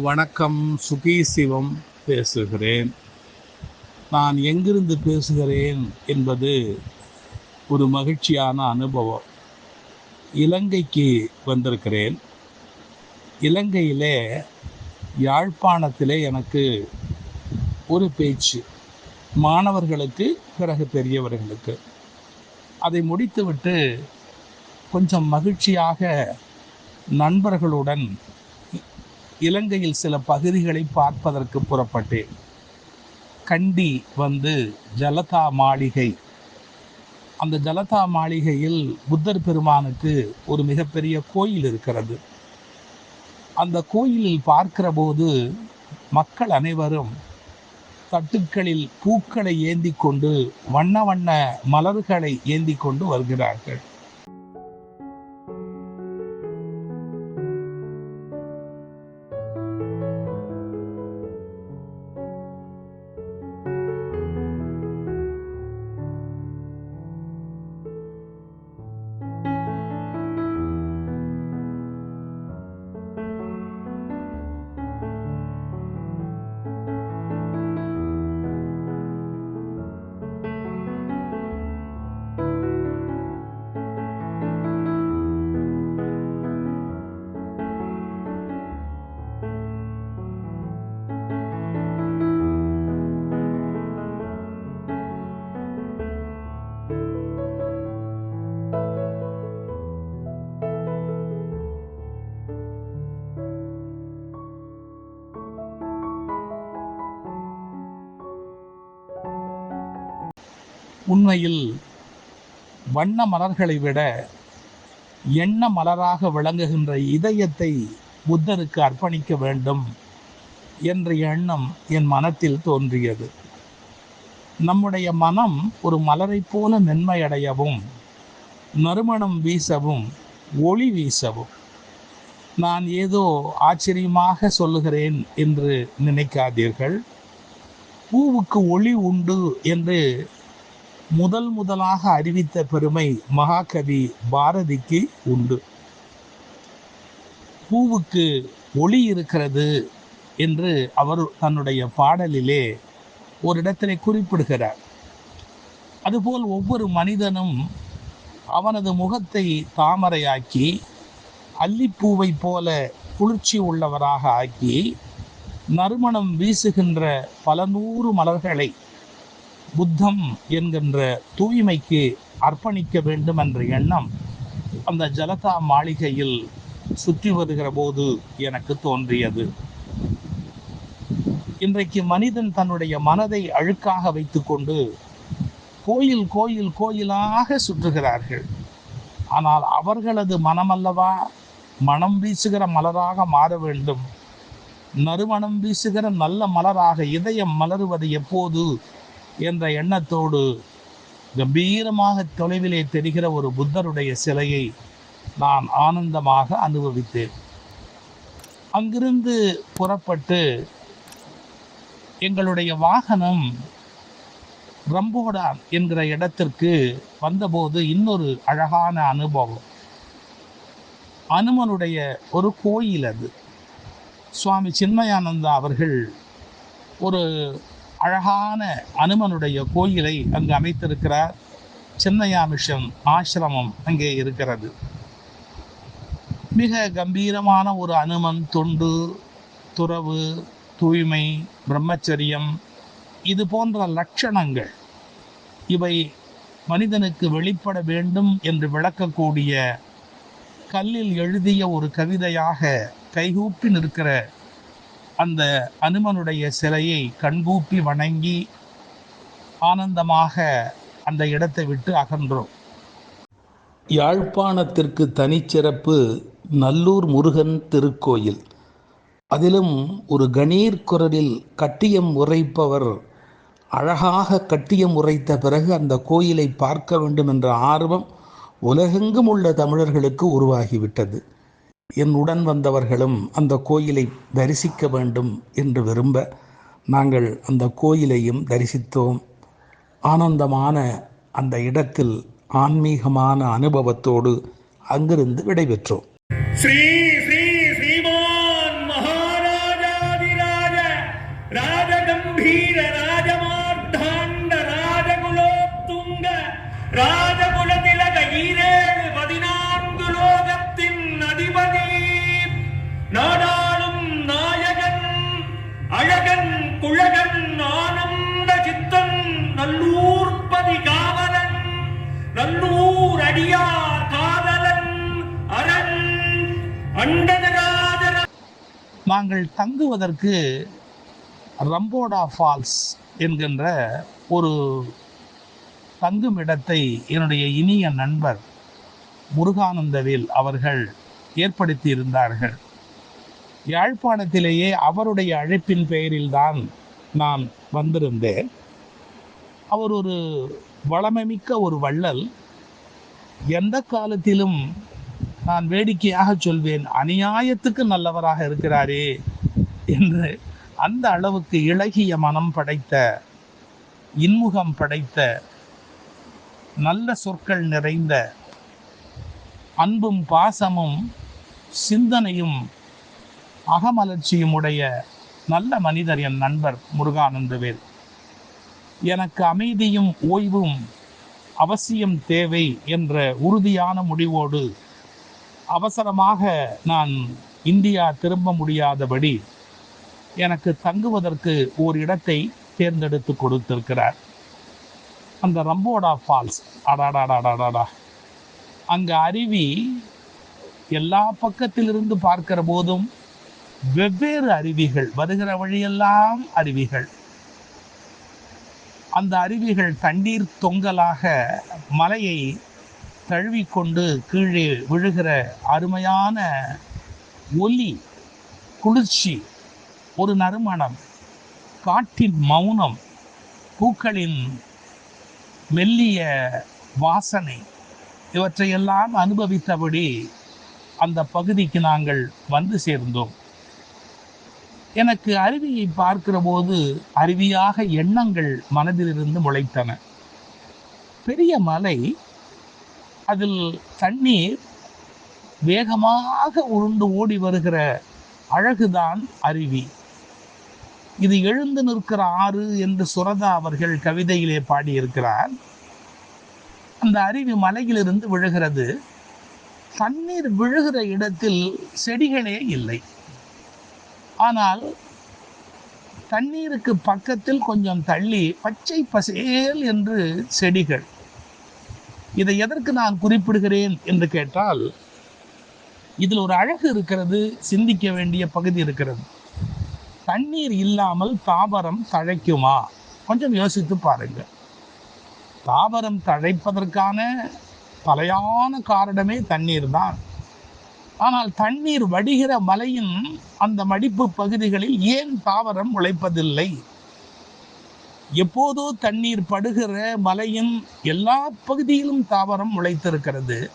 வணக்கம் சுகி சிவம் பேசுகிறேன். நான் எங்கிருந்து பேசுகிறேன் என்பது ஒரு மகிழ்ச்சியான அனுபவம். இலங்கைக்கு வந்திருக்கிறேன். இலங்கையிலே யாழ்ப்பாணத்திலே எனக்கு ஒரு பேச்சு. மாணவர்களுக்கு பிறகு பெரியவர்களுக்கு. அதை முடித்துவிட்டு கொஞ்சம் மகிழ்ச்சியாக நண்பர்களுடன் இலங்கையில் சில பகுதிகளை பார்ப்பதற்கு புறப்பட்டேன். கண்டி வந்து ஜலதா மாளிகை. அந்த ஜலதா மாளிகையில் புத்தர் பெருமானுக்கு ஒரு மிகப்பெரிய கோயில் இருக்கிறது. அந்த கோயிலில் பார்க்கிற போது மக்கள் அனைவரும் தட்டுக்களில் பூக்களை ஏந்தி கொண்டு வண்ண வண்ண மலர்களை ஏந்தி கொண்டு வருகிறார்கள். உண்மையில் வண்ண மலர்களை விட எண்ண மலராக விளங்குகின்ற இதயத்தை புத்தருக்கு அர்ப்பணிக்க வேண்டும் என்ற எண்ணம் என் மனத்தில் தோன்றியது. நம்முடைய மனம் ஒரு மலரைப் போல மென்மையடையவும் நறுமணம் வீசவும் ஒளி வீசவும். நான் ஏதோ ஆச்சரியமாக சொல்லுகிறேன் என்று நினைக்காதீர்கள். பூவுக்கு ஒளி உண்டு என்று முதல் முதலாக அறிவித்த பெருமை மகாகவி பாரதிக்கு உண்டு. பூவுக்கு ஒளி இருக்கிறது என்று அவர் தன்னுடைய பாடலிலே ஒரு இடத்திலே குறிப்பிடுகிறார். அதுபோல் ஒவ்வொரு மனிதனும் அவனது முகத்தை தாமரையாக்கி அல்லிப்பூவைப் போல குளிர்ச்சி உள்ளவராக ஆக்கி நறுமணம் வீசுகின்ற பல நூறு மலர்களை புத்தம் என்கின்ற தூய்மைக்கு அர்ப்பணிக்க வேண்டும் என்ற எண்ணம் அந்த ஜலதா மாளிகையில் சுற்றி வருகிற போது எனக்கு தோன்றியது. இன்றைக்கு மனிதன் தன்னுடைய மனதை அழுக்காக வைத்துக்கொண்டு கோயில் கோயில் கோயிலாக சுற்றுகிறார்கள். ஆனால் அவர்களது மனமல்லவா மனம் வீசுகிற மலராக மாற வேண்டும். நறுமணம் வீசுகிற நல்ல மலராக இதயம் மலருவது எப்போது? என்ற எண்ணத்தோடு கம்பீரமாக தொலைவிலே தெரிகிற ஒரு புத்தருடைய சிலையை நான் ஆனந்தமாக அனுபவித்தேன். அங்கிருந்து புறப்பட்டு எங்களுடைய வாகனம் ரம்போடான் என்கிற இடத்திற்கு வந்தபோது இன்னொரு அழகான அனுபவம். அனுமனுடைய ஒரு கோயில் அது. சுவாமி சின்மயானந்தா அவர்கள் ஒரு அழகான அனுமனுடைய கோயிலை அங்கு அமைத்திருக்கிறார். சின்னையா மிஷன் ஆசிரமம் அங்கே இருக்கிறது. மிக கம்பீரமான ஒரு அனுமன் தொண்டு துறவு தூய்மை பிரம்மச்சரியம் இது போன்ற லட்சணங்கள் இவை மனிதனுக்கு வெளிப்பட வேண்டும் என்று விளக்கக்கூடிய கல்லில் எழுதிய ஒரு கவிதையாக கைகூப்பி நிற்கிற அந்த அனுமனுடைய சிலையை கண்கூப்பி வணங்கி ஆனந்தமாக அந்த இடத்தை விட்டு அகன்றோம். யாழ்ப்பாணத்திற்கு தனிச்சிறப்பு நல்லூர் முருகன் திருக்கோயில். அதிலும் ஒரு கணீர் குரலில் கட்டியம் உரைப்பவர் அழகாக கட்டியம் உரைத்த பிறகு அந்த கோயிலை பார்க்க வேண்டும் என்ற ஆர்வம் உலகெங்கும் உள்ள தமிழர்களுக்கு உருவாகிவிட்டது. என் உடன் வந்தவர்களும் அந்த கோயிலை தரிசிக்க வேண்டும் என்று விரும்ப நாங்கள் அந்த கோயிலையும் தரிசித்தோம். ஆனந்தமான அந்த இடத்தில் ஆன்மீகமான அனுபவத்தோடு அங்கிருந்து விடைபெற்றோம். ஸ்ரீ நாங்கள் தங்குவதற்கு ரம்போடா ஃபால்ஸ் என்கின்ற ஒரு தங்கும் இடத்தை என்னுடைய இனிய நண்பர் முருகானந்தவேல் அவர்கள் ஏற்படுத்தி இருந்தார்கள் யாழ்ப்பாணத்திலேயே அவருடைய அழைப்பின் பெயரில்தான் நான் வந்திருந்தேன். அவர் ஒரு வளமைமிக்க ஒரு வள்ளல். எந்த காலத்திலும் நான் வேடிக்கையாக சொல்வேன் அநியாயத்துக்கு நல்லவராக இருக்கிறாரே என்று அந்த அளவுக்கு இளகிய மனம் படைத்த இன்முகம் படைத்த நல்ல சொற்கள் நிறைந்த அன்பும் பாசமும் சிந்தனையும் அகமலர்ச்சியும் உடைய நல்ல மனிதர் என் நண்பர் முருகானந்தவேல் எனக்கு அமைதியும் ஓய்வும் அவசியம் தேவை என்ற உறுதியான முடிவோடு அவசரமாக நான் இந்தியா திரும்ப முடியாதபடி எனக்கு தங்குவதற்கு ஒரு இடத்தை தேர்ந்தெடுத்து கொடுத்திருக்கிறார். அந்த ரம்போடா ஃபால்ஸ். அடாடாடாடாடாடா. அங்கே அருவி எல்லா பக்கத்திலிருந்து பார்க்கிற போதும் வெவ்வேறு அருவிகள் வருகிற வழியெல்லாம் அருவிகள். அந்த அருவிகள் தண்ணீர் தொங்கலாக மலையை தழுவிக்கொண்டு கீழே விழுகிற அருமையான ஒலி குளிர்ச்சி ஒரு நறுமணம் காட்டின் மௌனம் பூக்களின் மெல்லிய வாசனை இவற்றையெல்லாம் அனுபவித்தபடி அந்த பகுதிக்கு நாங்கள் வந்து சேர்ந்தோம். எனக்கு அருவியை பார்க்கிற போது அருவியாக எண்ணங்கள் மனதிலிருந்து முளைத்தன. பெரிய மலை அதில் தண்ணீர் வேகமாக உருண்டு ஓடி வருகிற அழகுதான் அருவி. இது எழுந்து நிற்கிற ஆறு என்று சுரதா அவர்கள் கவிதையிலே பாடியிருக்கிறார். அந்த அருவி மலையிலிருந்து விழுகிறது. தண்ணீர் விழுகிற இடத்தில் செடிகளே இல்லை. ஆனால் தண்ணீருக்கு பக்கத்தில் கொஞ்சம் தள்ளி பச்சை பசேல் என்று செடிகள் இதை எதற்கு நான் குறிப்பிடுகிறேன் என்று கேட்டால் இதில் ஒரு அழகு இருக்கிறது சிந்திக்க வேண்டிய பகுதி இருக்கிறது. தண்ணீர் இல்லாமல் தாவரம் தழைக்குமா? கொஞ்சம் யோசித்து பாருங்க தாவரம் தழைப்பதற்கான தலையான காரணமே தண்ணீர் தான். ஆனால் தண்ணீர் வடிகிற மலையின் அந்த மடிப்பு பகுதிகளில் ஏன் தாவரம் உழைப்பதில்லை எப்போதோ தண்ணீர் படுகிற மலையின் எல்லா பகுதியிலும் தாவரம் முளைத்திருக்கிறது.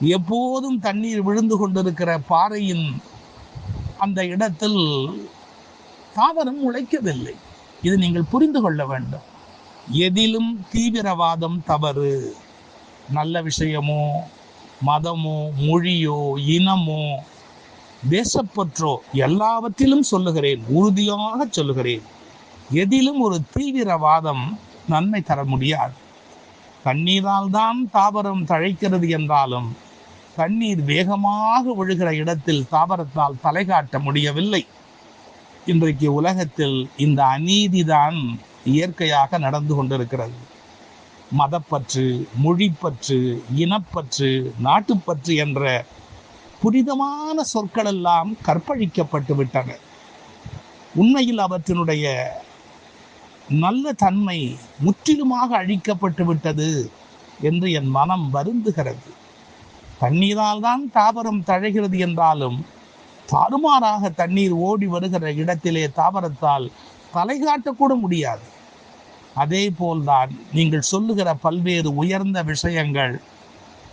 எப்போதும் தண்ணீர் விழுந்து கொண்டிருக்கிற பாறையின் அந்த இடத்தில் தாவரம் முளைக்கவில்லை. இது நீங்கள் புரிந்து கொள்ள வேண்டும். எதிலும் தீவிரவாதம் தவறு. நல்ல விஷயமோ மதமோ மொழியோ இனமோ தேசப்பற்றோ எல்லாவற்றிலும் சொல்லுகிறேன். உறுதியாக சொல்லுகிறேன். எதிலும் ஒரு தீவிரவாதம் நன்மை தர முடியாது. தண்ணீரால் தான் தாவரம் தழைக்கிறது என்றாலும் தண்ணீர் வேகமாக விழுகிற இடத்தில் தாவரத்தால் தலை காட்ட முடியவில்லை. இன்றைக்கு உலகத்தில் இந்த அநீதிதான் இயற்கையாக நடந்து கொண்டிருக்கிறது. மதப்பற்று மொழிப்பற்று இனப்பற்று நாட்டுப்பற்று என்ற புனிதமான சொற்களெல்லாம் கற்பழிக்கப்பட்டு விட்டன. உண்மையில் அவற்றினுடைய நல்ல தன்மை முற்றிலுமாக அழிக்கப்பட்டு விட்டது என்று என் மனம் வருந்துகிறது. தண்ணீரால் தான் தாவரம் தழைகிறது என்றாலும் தாறுமாறாக தண்ணீர் ஓடி வருகிற இடத்திலே தாவரத்தால் தலை காட்டக்கூட முடியாது. அதே போல்தான் நீங்கள் சொல்லுகிற பல்வேறு உயர்ந்த விஷயங்கள்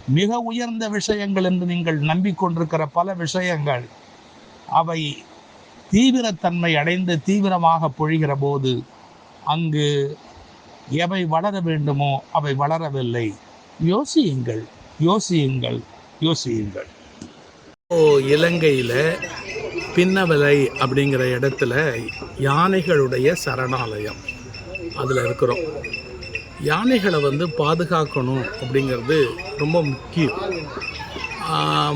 மிக உயர்ந்த விஷயங்கள் என்று நீங்கள் நம்பிக்கொண்டிருக்கிற பல விஷயங்கள் அவை தீவிரத்தன்மை அடைந்து தீவிரமாக பொழிகிற போது அங்கு எவை வளர வேண்டுமோ அவை வளரவில்லை. யோசியுங்கள் யோசியுங்கள் யோசியுங்கள். ஓ இலங்கையில் பின்னவலை அப்படிங்கிற இடத்துல யானைகளுடைய சரணாலயம் அதில் இருக்கிறோம். யானைகளை வந்து பாதுகாக்கணும் அப்படிங்கிறது ரொம்ப முக்கியம்.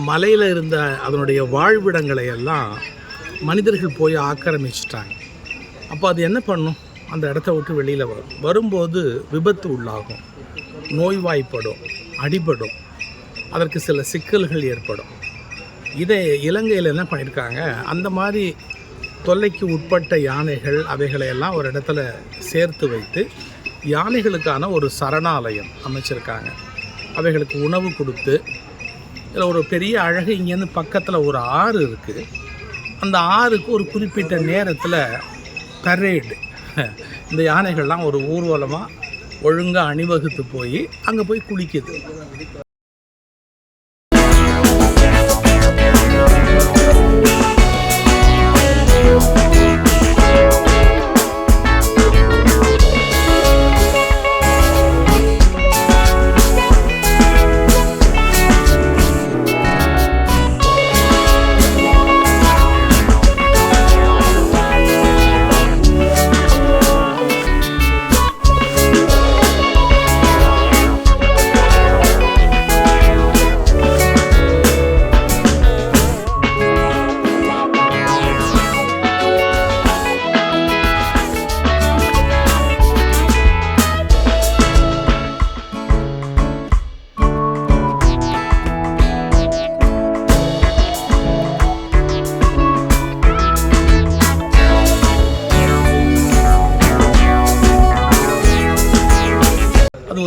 மலையில் இருந்த அதனுடைய வாழ்விடங்களை எல்லாம் மனிதர்கள் போய் ஆக்கிரமிச்சிட்டாங்க. அப்போ அது என்ன பண்ணும்? அந்த இடத்த விட்டு வெளியில் வரும். வரும்போது விபத்து உள்ளாகும். நோய்வாய்ப்படும் அடிபடும். அதற்கு சில சிக்கல்கள் ஏற்படும். இதை இலங்கையில் என்ன பண்ணியிருக்காங்க அந்த மாதிரி தொல்லைக்கு உட்பட்ட யானைகள் அவைகளை எல்லாம் ஒரு இடத்துல சேர்த்து வைத்து யானைகளுக்கான ஒரு சரணாலயம் அமைச்சிருக்காங்க. அவைகளுக்கு உணவு கொடுத்து இதில் ஒரு பெரிய அழகு இங்கேருந்து பக்கத்தில் ஒரு ஆறு இருக்குது அந்த ஆறுக்கு ஒரு குறிப்பிட்ட நேரத்தில் பரேடு இந்த யானைகள்லாம் ஒரு ஊர்வலமாக ஒழுங்காக அணிவகுத்து போய் அங்கே போய் குளிக்குது.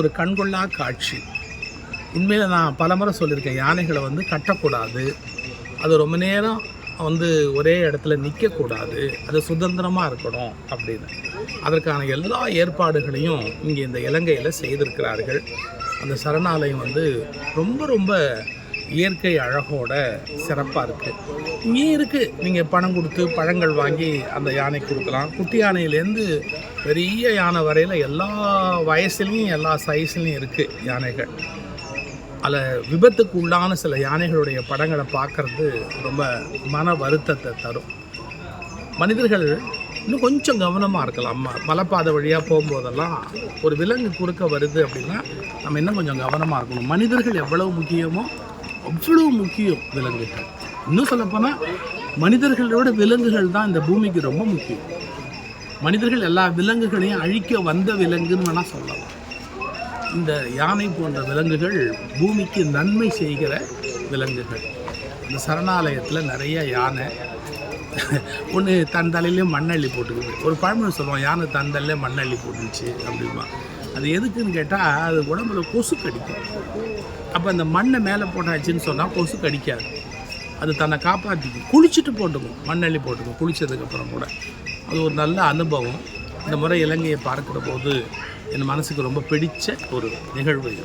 ஒரு கண்கொள்ளா காட்சி. உண்மையில் நான் பலமுறை சொல்லியிருக்கேன் யானைகளை வந்து கட்டக்கூடாது. அது ரொம்ப நேரம் வந்து ஒரே இடத்துல நிற்கக்கூடாது அது சுதந்திரமாக இருக்கணும் அப்படின்னு. அதற்கான எல்லா ஏற்பாடுகளையும் இங்கே இந்த இலங்கையில் செய்திருக்கிறார்கள். அந்த சரணாலயம் வந்து ரொம்ப ரொம்ப இயற்கை அழகோட சிறப்பாக இருக்குது இங்கேயும் இருக்குது நீங்கள் பணம் கொடுத்து பழங்கள் வாங்கி அந்த யானை கொடுக்கலாம். குட்டி யானையிலேருந்து பெரிய யானை வரையில் எல்லா வயசுலேயும் எல்லா சைஸ்லேயும் இருக்குது யானைகள். அதில் விபத்துக்கு உள்ளான சில யானைகளுடைய படங்களை பார்க்குறது ரொம்ப மன வருத்தத்தை தரும். மனிதர்கள் இன்னும் கொஞ்சம் கவனமாக இருக்கலாம். மலைப்பாதை வழியாக போகும்போதெல்லாம் ஒரு விலங்கு குறுக்க வருது அப்படின்னா நம்ம இன்னும் கொஞ்சம் கவனமாக இருக்கணும். மனிதர்கள் எவ்வளவு முக்கியமோ அவ்வளோ முக்கியம் விலங்குகள். இன்னும் சொல்லப்போனால் மனிதர்களோட விலங்குகள் தான் இந்த பூமிக்கு ரொம்ப முக்கியம். மனிதர்கள் எல்லா விலங்குகளையும் அழிக்க வந்த விலங்குன்னு வேணால் சொல்லலாம். இந்த யானை போன்ற விலங்குகள் பூமிக்கு நன்மை செய்கிற விலங்குகள். இந்த சரணாலயத்தில் நிறைய யானை ஒன்று தன் தலையிலே மண்ணள்ளி போட்டுக்குது. ஒரு பழமொழி சொல்லுவோம் யானை தன் தலையிலே மண்ணள்ளி போட்டுருச்சு அப்படிமா அது எதுக்குன்னு கேட்டால் அது உடம்புல கொசு கடிக்கும் அப்போ அந்த மண்ணை மேலே போட்டாச்சுன்னு சொன்னால் கொசு கடிக்காது அது தன்னை காப்பாற்றிக்கும் குளிச்சுட்டு போட்டுக்கும். மண்ணள்ளி போட்டுக்கும். குளித்ததுக்கப்புறம் கூட. அது ஒரு நல்ல அனுபவம். இந்த முறை இலங்கையை பார்க்குற போது என் மனசுக்கு ரொம்ப பிடித்த ஒரு நிகழ்வு இது.